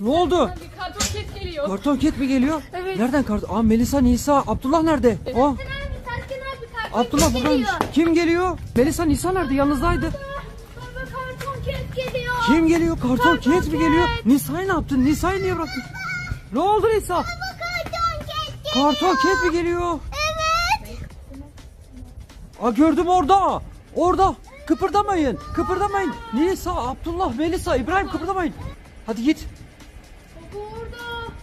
Ne oldu? Bir karton ket geliyor. Karton ket mi geliyor? Evet. Nereden karton? Aa Melisa, Nisa, Abdullah nerede? Aa abi karton Abdullah geliyor. Kim geliyor? Melisa, Nisa nerede? Yanınızdaydı. Baba karton ket geliyor. Kim geliyor? Karton Karton ket mi geliyor? Nisa'yı ne yaptın? Nisa'yı niye bıraktın? Ne oldu Nisa? Baba karton ket geliyor. Karton ket mi geliyor? Evet. Aa gördüm orada. Orada. Kıpırdamayın. Kıpırdamayın. Nisa, Abdullah, Melisa, İbrahim kıpırdamayın. Hadi git.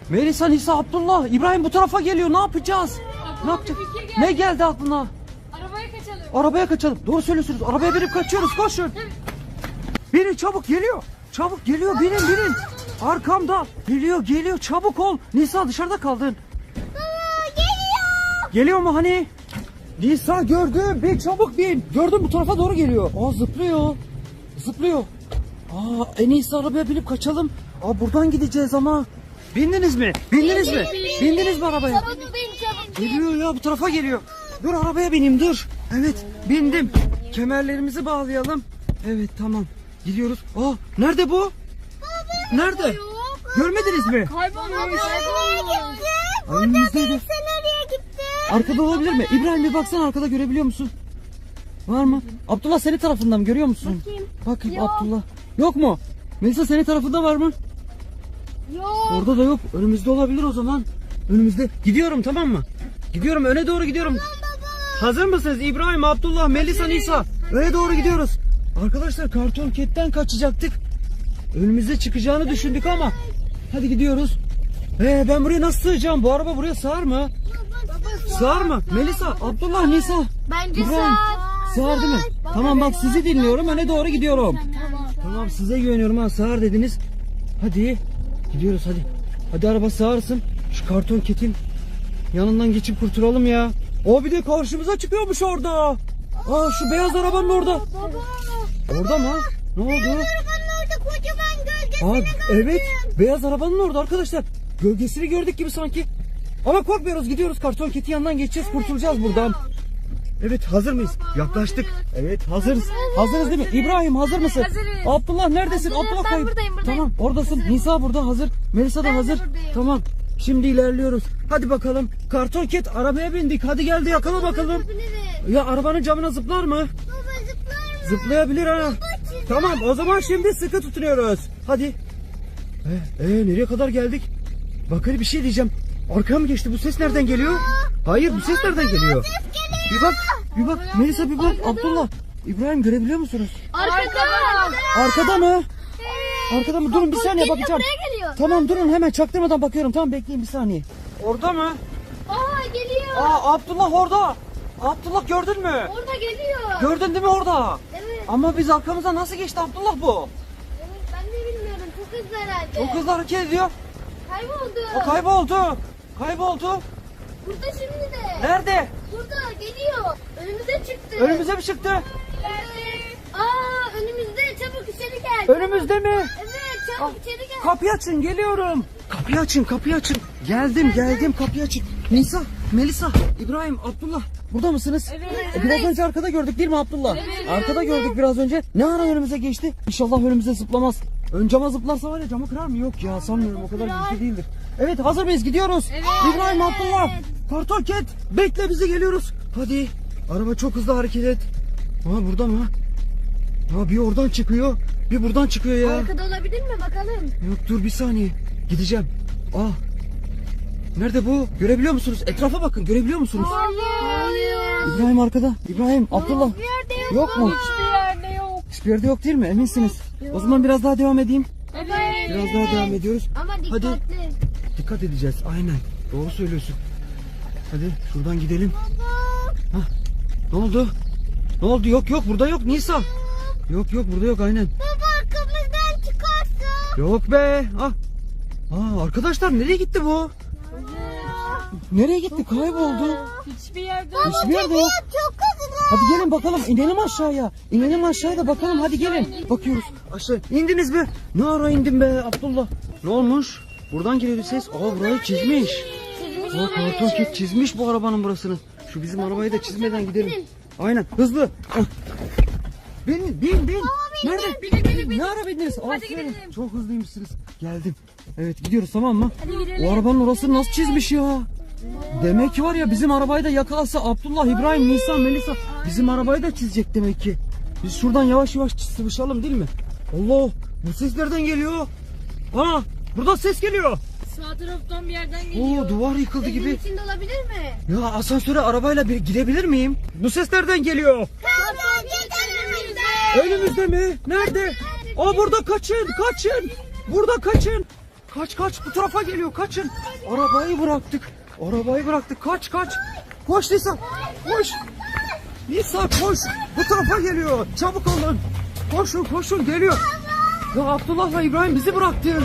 Melisa, Nisa, Abdullah, İbrahim bu tarafa geliyor. Ne yapacağız? Aklıma Ne yapacağız? bir geldi. Ne geldi aklına? Arabaya kaçalım. Arabaya kaçalım. Doğru söylüyorsunuz. Arabaya binip kaçıyoruz. Koşun. Binin çabuk geliyor. Çabuk geliyor. Binin binin. Arkamda. Geliyor geliyor. Çabuk ol. Nisa dışarıda kaldın. Baba geliyor. Geliyor mu hani? Nisa gördüm. Bin çabuk bin. Gördüm bu tarafa doğru geliyor. Aa zıplıyor. Zıplıyor. Aa en iyisi arabaya binip kaçalım. Aa buradan gideceğiz ama. Bindiniz mi? Bindiniz mi? Bindiniz mi arabaya? Çabuk bin çabuk bin. Geliyor ya bu tarafa geliyor. Dur arabaya bineyim dur. Evet bindim. Kemerlerimizi bağlayalım. Evet tamam. Gidiyoruz. Aa nerede bu? Nerede? Görmediniz mi? Kaybolmuş. Nereye gitti? Önümüzdeydi. Sen nereye gitti? Arkada olabilir mi? İbrahim bir baksana arkada görebiliyor musun? Var mı? Abdullah senin tarafından mı görüyor musun? Bakayım. Bakayım Yok. Abdullah. Yok mu? Melisa senin tarafında var mı? Yok. Orada da yok. Önümüzde olabilir o zaman. Önümüzde. Gidiyorum tamam mı? Gidiyorum öne doğru gidiyorum. Hazır mısınız İbrahim, Abdullah, Melisa, Nisa? Öne doğru gidiyoruz. Arkadaşlar karton ketten kaçacaktık. Önümüze çıkacağını düşündük ama. Hadi gidiyoruz. Ee, ben buraya nasıl sığacağım? Bu araba buraya sığar mı? Sığar mı? Melisa, Abdullah, Nisa. Bence İbrahim. Sığar değil mi? Tamam bak sizi dinliyorum. Öne doğru gidiyorum. Tamam size güveniyorum ha. Sığar dediniz. Hadi. Gidiyoruz hadi. Hadi araba sığarsın. Şu karton ketin yanından geçip kurtulalım ya. O bir de karşımıza çıkıyormuş orada. Aa şu beyaz arabanın orada. Baba. Orada mı? Ne oldu? Arabanın orada kocaman gölgesi. Aa evet. Beyaz arabanın orada arkadaşlar. Gölgesini gördük gibi sanki. Ama korkmuyoruz gidiyoruz karton keti yanından geçeceğiz kurtulacağız buradan. Evet hazır mıyız? Yaklaştık. Evet hazırız. Hazırız değil mi? İbrahim hazır mısın? Hazırız. Abdullah neredesin? Hazırım, Abdullah ben kayıp. buradayım, buradayım. Tamam oradasın. Nisa burada hazır. Melisa da Ben de hazır. buradayım. Tamam. Şimdi ilerliyoruz. Hadi bakalım. Karton ket arabaya bindik. Hadi geldi yakala bakalım. Ya arabanın camına zıplar mı? Baba zıplar mı? Zıplayabilir ha. Tamam o zaman şimdi sıkı tutunuyoruz. Hadi. Ee, ee, nereye kadar geldik? Bak hadi bir şey diyeceğim. Arkaya mı geçti? Bu ses nereden geliyor? Hayır bu ses nereden geliyor? Bir bak, bir bak. Melisa bir bak. Abdullah. İbrahim görebiliyor musunuz? Arkada. Arkada mı? Arkada mı? Durun bir saniye bakacağım. buraya geliyor. Tamam durun hemen çaktırmadan bakıyorum. Tamam bekleyin bir saniye. Orada mı? Aa geliyor. Aa Abdullah orada. Abdullah gördün mü? Orada geliyor. Gördün değil mi orada? Evet. Ama biz arkamıza nasıl geçti Abdullah bu? Evet ben de bilmiyorum. Çok hızlı herhalde. O kız hareket ediyor. Kayboldu. O kayboldu. Kayboldu. Burada şimdi de. Nerede? Burada geliyor. Önümüze çıktı. Önümüze mi çıktı? Evet. Aa önümüzde çabuk içeri gel. Önümüzde mi? Evet çabuk Ah, içeri gel. Kapıyı açın geliyorum. Kapıyı açın kapıyı açın. Geldim geldim kapıyı açın. Nisa, Melisa, İbrahim, Abdullah burada mısınız? Evet. E, Biraz önce arkada gördük değil mi Abdullah? Arkada gördük biraz önce. Ne ara önümüze geçti? İnşallah önümüze zıplamaz. Ön cama zıplarsa var ya camı kırar mı? Yok ya sanmıyorum o kadar güçlü değildir. Evet hazır mıyız? Gidiyoruz. İbrahim, Abdullah. Karton ket. Bekle bizi geliyoruz. Hadi. Araba çok hızlı hareket et. Ha burada mı? Ha bir oradan çıkıyor. Bir buradan çıkıyor ya. Arkada olabilir mi bakalım? Yok dur bir saniye. Gideceğim. Aa. Nerede bu? Görebiliyor musunuz? Etrafa bakın. Görebiliyor musunuz? Hayır. İbrahim arkada. İbrahim, Abdullah. Bir yerde. Yok mu? Hiçbir yerde yok. Değil mi? Eminsiniz. O zaman biraz daha devam edeyim. Evet. Biraz daha devam ediyoruz. Ama Hadi. dikkatli. Dikkat edeceğiz. Aynen. Doğru söylüyorsun. Hadi şuradan gidelim. Baba. Ne oldu? Ne oldu? Yok yok burada yok Nisa. Yok yok burada yok aynen. Baba arkamızdan çıkarsın. Yok be. Ah. Aa, arkadaşlar nereye gitti bu? Nereye gitti? Kayboldu. Hiçbir yerde yok. Hiçbir yerde yok. Çok. Hadi gelin bakalım inelim aşağıya. İnelim aşağıya da bakalım hadi gelin. Bakıyoruz aşağı. İndiniz mi? Ne ara indin be Abdullah? Ne olmuş? Buradan geliyor ses. Aa burayı çizmiş. Aa karton ket çizmiş bu arabanın burasını. Şu bizim arabayı da çizmeden gidelim. Aynen hızlı. Ah. Bin bin bin. Nerede? Ne ara bindiniz? Hadi gidelim. Çok hızlıymışsınız. Geldim. Evet gidiyoruz tamam mı? Hadi gidelim. O arabanın orası nasıl çizmiş ya? Demek ki var ya bizim arabayı da yakalasa Abdullah, İbrahim, Nisan, Melisa bizim arabayı da çizecek demek ki. Biz şuradan yavaş yavaş sıvışalım değil mi? Allah bu ses nereden geliyor? Aa burada ses geliyor. Sağ taraftan bir yerden geliyor. Oo duvar yıkıldı gibi. Evin içinde olabilir mi? Ya asansöre arabayla bir girebilir miyim? Bu ses nereden geliyor? Önümüzde mi? Nerede? Aa burada kaçın, kaçın. Burada kaçın. Kaç kaç bu tarafa geliyor kaçın. Arabayı bıraktık. Arabayı bıraktık. Kaç kaç. Koş Nisa. Koş. Nisa koş. Bu tarafa geliyor. Çabuk olun. Koşun koşun geliyor. Ya Abdullah'la İbrahim bizi bıraktı.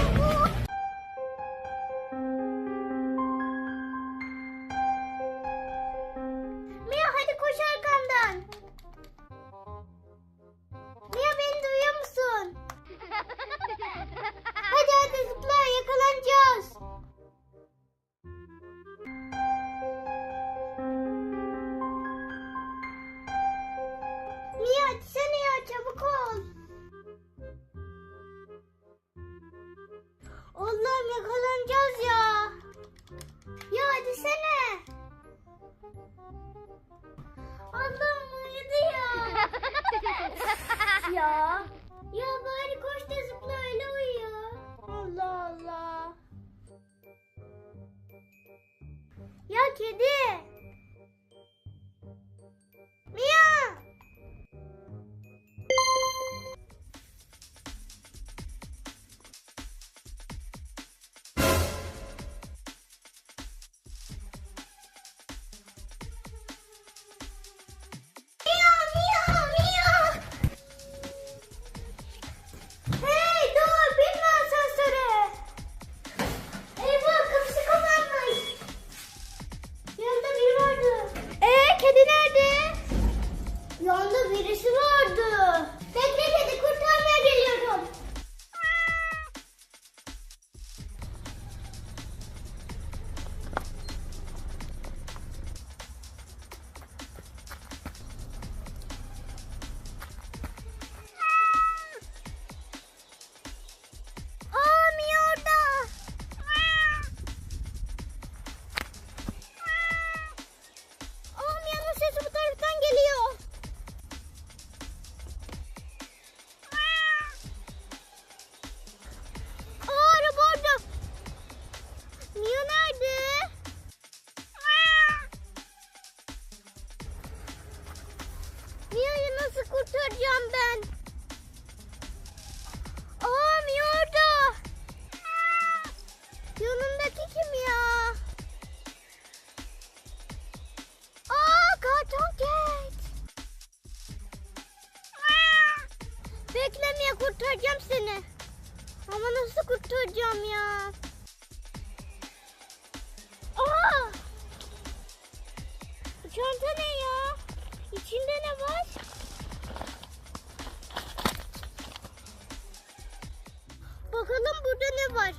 Nasıl kurtaracağım ben? Aa Mia orada. Yanındaki kim ya? Aa karton ket. Bekle Mia kurtaracağım seni. Ama nasıl kurtaracağım ya? Bakalım burada ne var?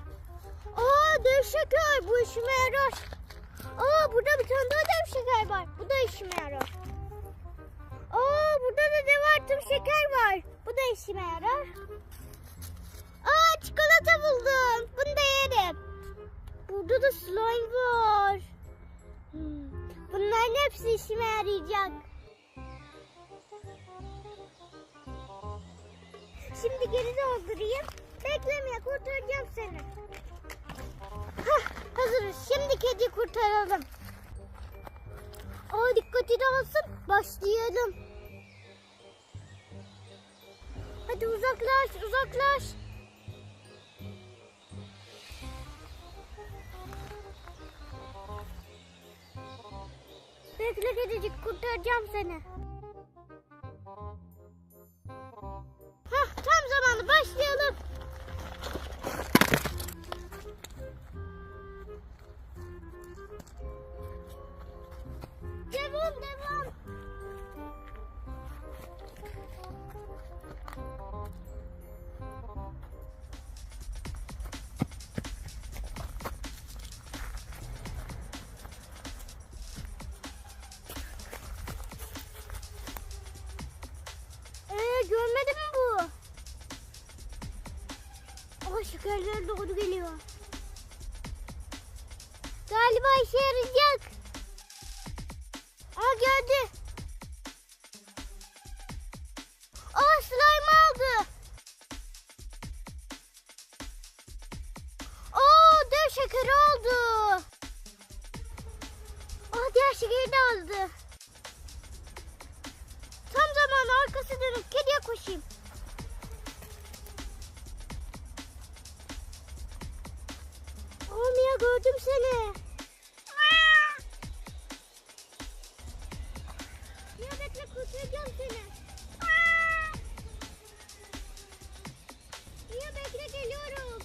Aa dev şeker bu işime yarar. Aa burada bir tane daha dev şeker var. Bu da işime yarar. Aa burada da dev artım şeker var. Bu da işime yarar. Aa çikolata buldum. Bunu da yerim. Burada da slime var. Hmm, Bunların hepsi işime yarayacak. Şimdi geri doldurayım. Beklemeye kurtaracağım seni. Hah, hazırız. Şimdi kedi kurtaralım. Aa dikkati dağılsın. Başlayalım. Hadi uzaklaş, uzaklaş. Bekle kedicik kurtaracağım seni. Hah tam zamanı başlayalım. Galiba işe yarayacak. Aa geldi. Aa slime aldı. Aa dev şekeri aldı. Aa diğer şekeri de aldı. Tam zamanı arkası dönüp kediye koşayım. Aa Mia gördüm seni. Kurtaracağım seni. Mia bekle geliyorum.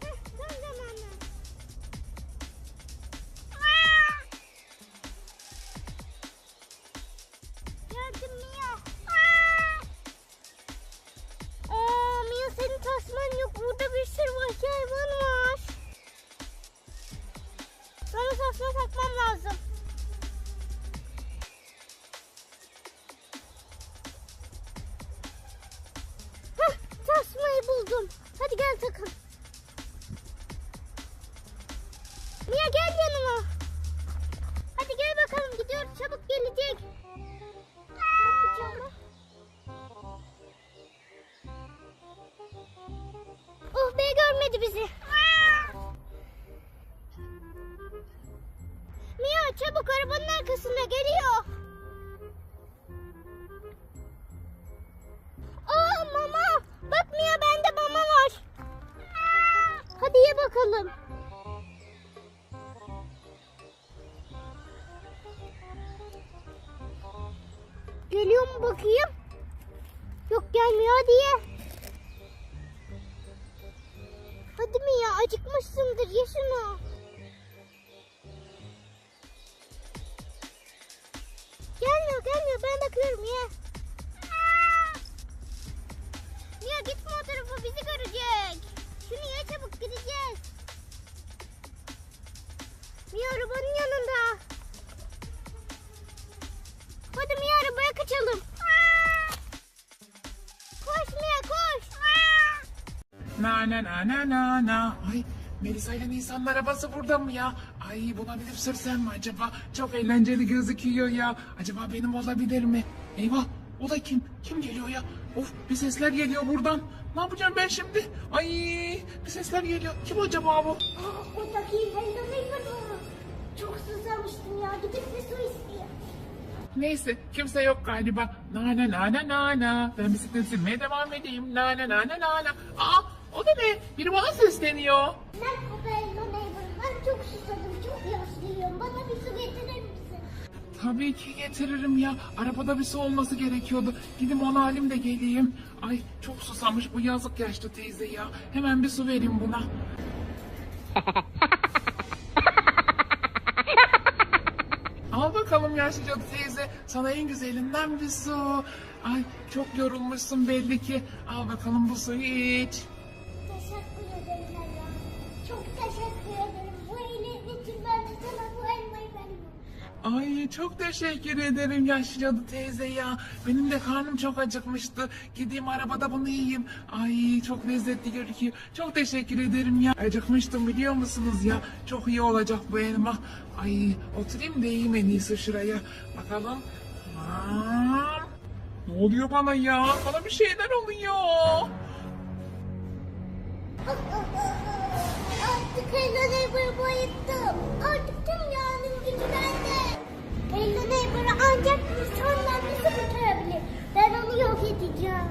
Heh, tam zamanı. Geldim Mia. Aa Mia senin tasman yok. Burada bir sürü vahşi hayvan var. Sana tasma takmam lazım. Bakıyorum ye. Mia gitme o tarafa bizi görecek. Şunu ye çabuk gideceğiz. Mia arabanın yanında. Hadi Mia arabaya kaçalım. Koş Mia koş. Na na na na na na. Ay Melisa ile Nisan'ın arabası burada mı ya? Ay buna binip sürsem mi acaba? Çok eğlenceli gözüküyor ya. Acaba benim olabilir mi? Eyvah o da kim? Kim geliyor ya? Of bir sesler geliyor buradan. Ne yapacağım ben şimdi? Ay bir sesler geliyor. Kim acaba bu? Aa, Oradaki hello neighbor mu? Çok susamıştım ya. Gidip bir su isteyeyim. Neyse kimse yok galiba. Na na na na na na. Ben bisiklet sürmeye devam edeyim. Na na na na na na. Aa o da ne? Biri bana sesleniyor. Hello neighbor. Ben çok susadım. Yaşlıyım. Bana bir su getirir misin? Tabii ki getiririm ya. Arabada bir su olması gerekiyordu. Gidip ona halim de geleyim. Ay çok susamış bu yazık yaşlı teyze ya. Hemen bir su vereyim buna. Al bakalım yaşlı cadı teyze. Sana en güzelinden bir su. Ay çok yorulmuşsun belli ki. Al bakalım bu suyu iç. Çok teşekkür ederim yaşlı cadı teyze ya. Benim de karnım çok acıkmıştı. Gideyim arabada bunu yiyeyim. Ay çok lezzetli gözüküyor. Çok teşekkür ederim ya. Acıkmıştım biliyor musunuz ya? Çok iyi olacak bu elma. Ay oturayım da yiyeyim en iyisi şuraya. Bakalım. Aa, ne oluyor bana ya? Bana bir şeyler oluyor. Artık Neighbor'ı bayılttım. Artık tüm yağının gücü bende. Hello Neighbor'ı ancak insanlar nasıl kurtarabilir? Ben onu yok edeceğim.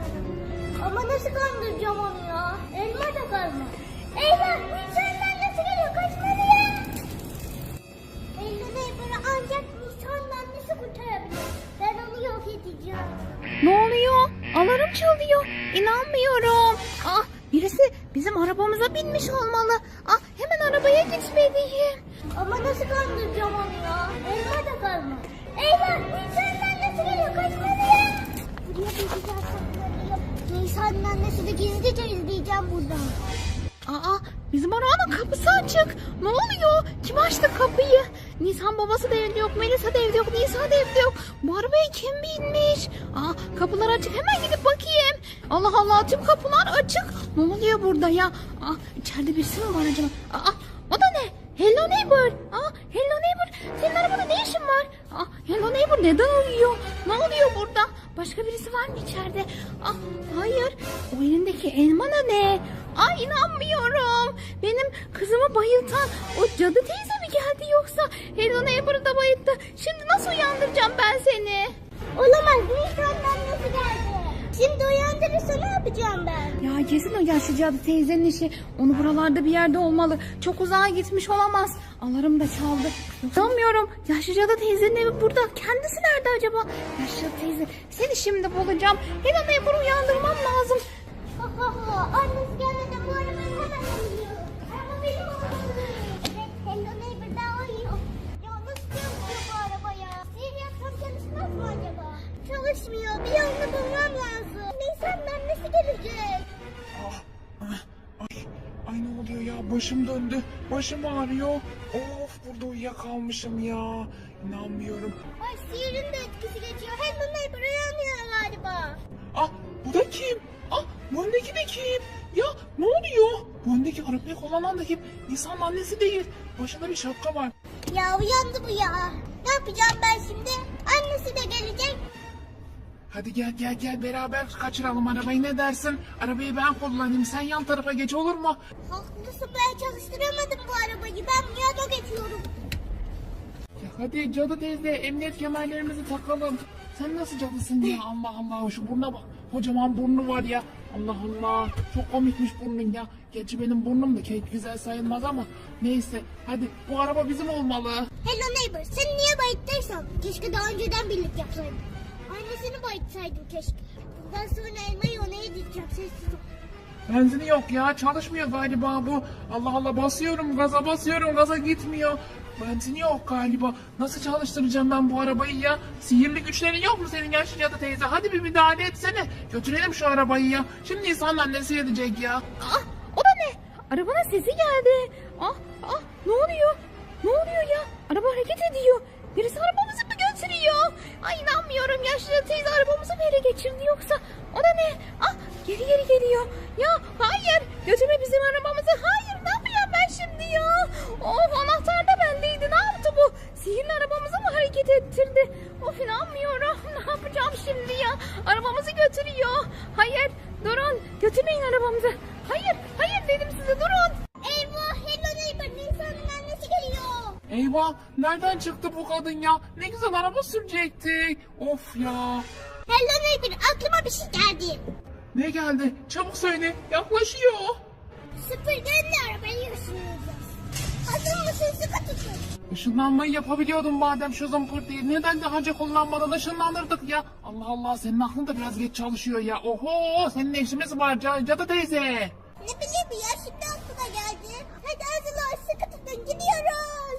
Ama nasıl kandıracağım onu ya? Elma da kalma. Eyvah bu insanlar nasıl geliyor? Kaçmalıyım. Hello Neighbor'ı ancak insanlar nasıl kurtarabilir? Ben onu yok edeceğim. Ne oluyor? Alarm çalıyor. İnanmıyorum. Ah birisi bizim arabamıza binmiş olmalı. Ah hemen arabaya gitmeliyim. Ama nasıl kandıracağım onu ya? Elma da kalma. Eyvah! Nisan'ın annesi geliyor. Kaçmalıyım. Buraya bir güzel saklanayım. Nisan'ın gizlice izleyeceğim buradan. Aa bizim arabanın kapısı açık. Ne oluyor? Kim açtı kapıyı? Nisan babası da evde yok. Melisa da evde yok. Nisa da evde yok. Bu arabaya kim binmiş? Aa kapılar açık. Hemen gidip bakayım. Allah Allah tüm kapılar açık. Ne oluyor burada ya? Aa içeride birisi mi var acaba? Aa o da ne? Hello neighbor. Aa hello neighbor. Senin arabada ne işin var? Aa hello neighbor neden uyuyor? Ne oluyor burada? Başka birisi var mı içeride? Aa hayır. O elindeki elma ne? Ay inanmıyorum. Benim kızımı bayıltan o cadı teyze mi geldi yoksa? Hello neighbor'ı da bayılttı. Şimdi nasıl uyandıracağım ben seni? Olamaz. Nisan'ın annesi geldi. Şimdi uyandırırsa ne yapacağım ben? Ya kesin o yaşlı cadı teyzenin işi. Onu buralarda bir yerde olmalı. Çok uzağa gitmiş olamaz. Alarm da çaldı. Sanmıyorum. Yaşlı cadı teyzenin evi burada. Kendisi nerede acaba? Yaşlı cadı teyze. Seni şimdi bulacağım. Hello neighbor'ı uyandırmam döndü. Başım ağrıyor. Of burada uyuyakalmışım ya. İnanmıyorum. Ay sihirin de etkisi geçiyor. Hello neighbor uyanıyor galiba. Ah bu da kim? Ah bu öndeki de kim? Ya ne oluyor? Bu öndeki arabayı kullanan da kim? Nisan'ın annesi değil. Başında bir şapka var. Ya uyandı bu ya. Ne yapacağım ben şimdi? Annesi de gelecek. Hadi gel gel gel beraber kaçıralım arabayı ne dersin? Arabayı ben kullanayım sen yan tarafa geç olur mu? Haklısın ben çalıştıramadım bu arabayı. Ben yana geçiyorum. Ya hadi cadı teyze emniyet kemerlerimizi takalım. Sen nasıl cadısın ya Allah Allah şu buruna bak. Kocaman burnu var ya. Allah Allah çok komikmiş burnun ya. Gerçi benim burnum da pek güzel sayılmaz ama neyse hadi bu araba bizim olmalı. Hello neighbor seni niye bayıttıysan keşke daha önceden birlik yapsaydım. Keşke. Bundan sonra elmayı ona yedireceğim sessiz ol. Benzini yok ya çalışmıyor galiba bu. Allah Allah basıyorum gaza basıyorum gaza gitmiyor. Benzini yok galiba. Nasıl çalıştıracağım ben bu arabayı ya? Sihirli güçlerin yok mu senin yaşlı cadı teyze? Hadi bir müdahale etsene. Götürelim şu arabayı ya. Şimdi insanın annesi edecek ya. Ah o da ne? Arabanın sesi geldi. Ah ah ne oluyor? Ne oluyor ya? Araba hareket ediyor. Birisi arabamızı götürüyor? Ay inanmıyorum yaşlı teyze arabamızı mı ele geçirdi yoksa? O da ne? Ah geri geri geliyor. Ya hayır götürme bizim arabamızı. Hayır nereden çıktı bu kadın ya? Ne güzel araba sürecektik. Of ya. Hello neighbor aklıma bir şey geldi. Ne geldi? Çabuk söyle. Yaklaşıyor. Süpürgeyle arabayı ısınacağız. Hazır mısın sıkı tutun. Işınlanmayı yapabiliyordum madem şu zımpır değil. Neden daha önce kullanmadan ışınlanırdık ya? Allah Allah senin aklın da biraz geç çalışıyor ya. Oho senin işimiz var Ca- cadı teyze. Ne bileyim ya şimdi aklıma geldi. Hadi hazırlan sıkı tutun gidiyoruz.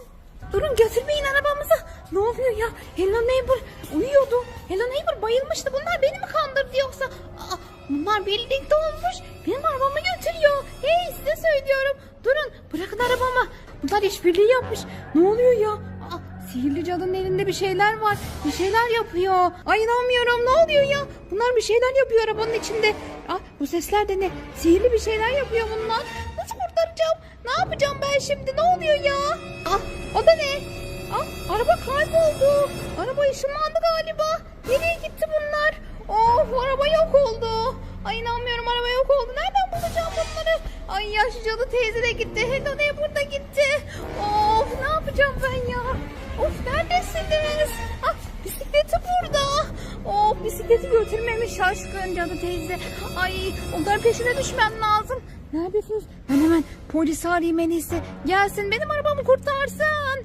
Durun götürmeyin arabamızı. Ne oluyor ya? Hello Neighbor uyuyordu. Hello Neighbor bayılmıştı. Bunlar beni mi kandırdı yoksa? Aa, bunlar birlikte olmuş. Benim arabamı götürüyor. Hey size söylüyorum. Durun bırakın arabamı. Bunlar işbirliği yapmış. Ne oluyor ya? Aa, sihirli cadının elinde bir şeyler var. Bir şeyler yapıyor. Ay inanmıyorum. Ne oluyor ya? Bunlar bir şeyler yapıyor arabanın içinde. Aa, bu sesler de ne? Sihirli bir şeyler yapıyor bunlar. Nasıl kurtaracağım? Ne yapacağım ben şimdi? Ne oluyor ya? Ah, o da ne? Ah, araba kayboldu. Araba ışınlandı galiba. Nereye gitti bunlar? Of, araba yok oldu. Ay inanmıyorum araba yok oldu. Nereden bulacağım bunları? Ay yaşlı cadı teyze de gitti. Hello ne burada gitti. Of, ne yapacağım ben ya? Of, neredesiniz? Ah, bisikleti burada. Of, bisikleti götürmemiş şaşkın cadı teyze. Ay, onlar peşine düşmem lazım. Neredesiniz? Ben hemen polisi arayayım en iyisi. Gelsin benim arabamı kurtarsın.